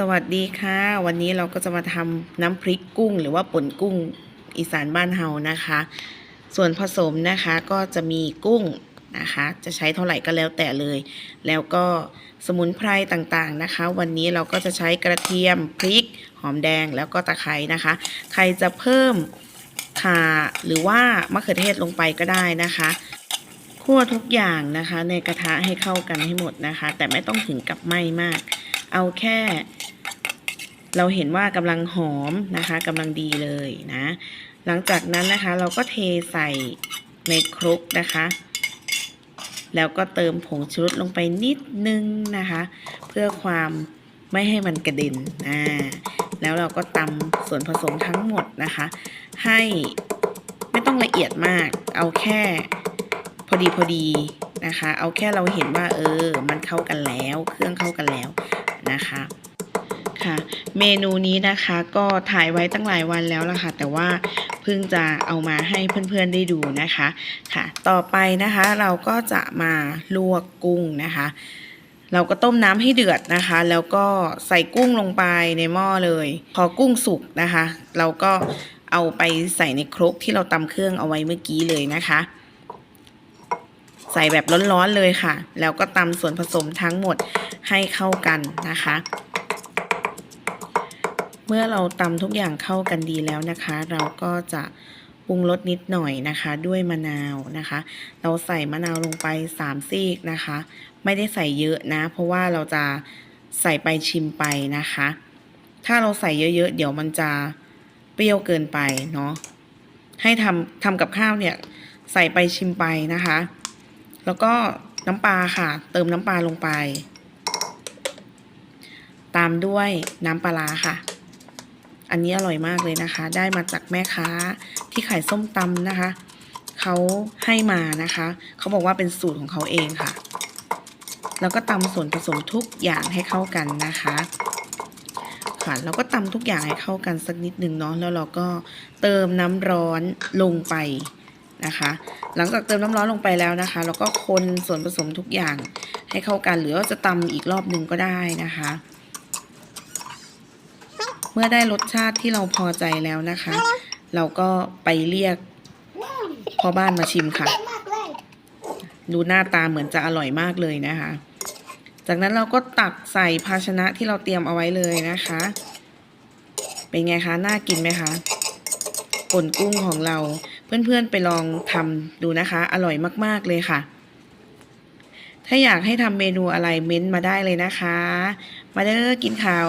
สวัสดีค่ะ วันนี้เราก็จะมาทำน้ำพริกกุ้ง หรือว่าป่นกุ้งอีสานบ้านเฮานะคะ ส่วนผสมนะคะก็จะมีกุ้งนะคะ จะใช้เท่าไหร่ก็แล้วแต่เลย แล้วก็สมุนไพรต่างๆนะคะ วันนี้เราก็จะใช้กระเทียมพริก หอมแดงแล้วก็ตะไคร้นะคะ ใครจะเพิ่มข่าหรือว่ามะเขือเทศลงไปก็ได้นะคะคั่วทุกอย่างนะคะ ในกระทะให้เข้ากันให้หมดนะคะ แต่ไม่ต้องถึงกับไหม้มาก เอาแค่ เราเห็นว่ากำลังหอมนะคะกำลังดีเลยนะ หลังจากนั้นนะคะเราก็เทใส่ในครกนะคะ แล้วก็เติมผงชูรสลงไปนิดนึงนะคะ เพื่อความไม่ให้มันกระเด็นอ่าแล้วเราก็ตำส่วนผสมทั้งหมดนะคะ ให้ไม่ต้องละเอียดมาก เอาแค่พอดีพอดีนะคะ เอาแค่เราเห็นว่า เออ มันเข้ากันแล้ว เครื่องเข้ากันแล้วนะคะค่ะ เมนูนี้นะคะก็ถ่ายไว้ตั้งหลายวันแล้วล่ะค่ะ แต่ว่าเพิ่งจะเอามาให้เพื่อนๆได้ดูนะคะค่ะ ต่อไปนะคะเราก็จะมาลวกกุ้งนะคะ เราก็ต้มน้ำให้เดือดนะคะ แล้วก็ใส่กุ้งลงไปในหม้อเลย พอกุ้งสุกนะคะ เราก็เอาไปใส่ในครกที่เราตำเครื่องเอาไว้เมื่อกี้เลยนะคะ ใส่แบบร้อนๆเลยค่ะ แล้วก็ตำส่วนผสมทั้งหมดให้เข้ากันนะคะ เมื่อเราตำทุกอย่างเข้ากันดีแล้วนะคะ เราก็จะปรุงรสนิดหน่อยนะคะ ด้วยมะนาวนะคะ เราใส่มะนาวลงไป3ซีกนะคะ ไม่ได้ใส่เยอะนะ เพราะว่าเราจะใส่ไปชิมไปนะคะ ถ้าเราใส่เยอะๆเดี๋ยวมันจะเปรี้ยวเกินไปเนาะให้ทำทำกับข้าวเนี่ยใส่ไปชิมไปนะคะ แล้วก็น้ำปลาค่ะ เติมน้ำปลาลงไป ตามด้วยน้ำปลาร้าค่ะ อันนี้อร่อยมากเลยนะคะ ได้มาจากแม่ค้าที่ขายส้มตำนะคะ เขาให้มานะคะ เขาบอกว่าเป็นสูตรของเขาเองค่ะ แล้วก็ตำส่วนผสมทุกอย่างให้เข้ากันนะคะค่ะแล้วก็ตำทุกอย่างให้เข้ากันสักนิดหนึ่งเนาะแล้วเราก็เติมน้ำร้อนลงไปนะคะ หลังจากเติมน้ำร้อนลงไปแล้วนะคะ เราก็คนส่วนผสมทุกอย่างให้เข้ากัน หรือว่าจะตำอีกรอบหนึ่งก็ได้นะคะ เมื่อได้รสชาติที่เราพอใจแล้วนะคะ เราก็ไปเรียกพ่อบ้านมาชิมค่ะ ดูหน้าตาเหมือนจะอร่อยมากเลยนะคะ จากนั้นเราก็ตักใส่ภาชนะที่เราเตรียมเอาไว้เลยนะคะ เป็นไงคะ น่ากินไหมคะป่นกุ้งของเรา เพื่อนๆไปลองทำดูนะคะ อร่อยมากๆเลยค่ะถ้าอยากให้ทำเมนูอะไรเม้นต์มาได้เลยนะคะ มาเด้อกินข้าว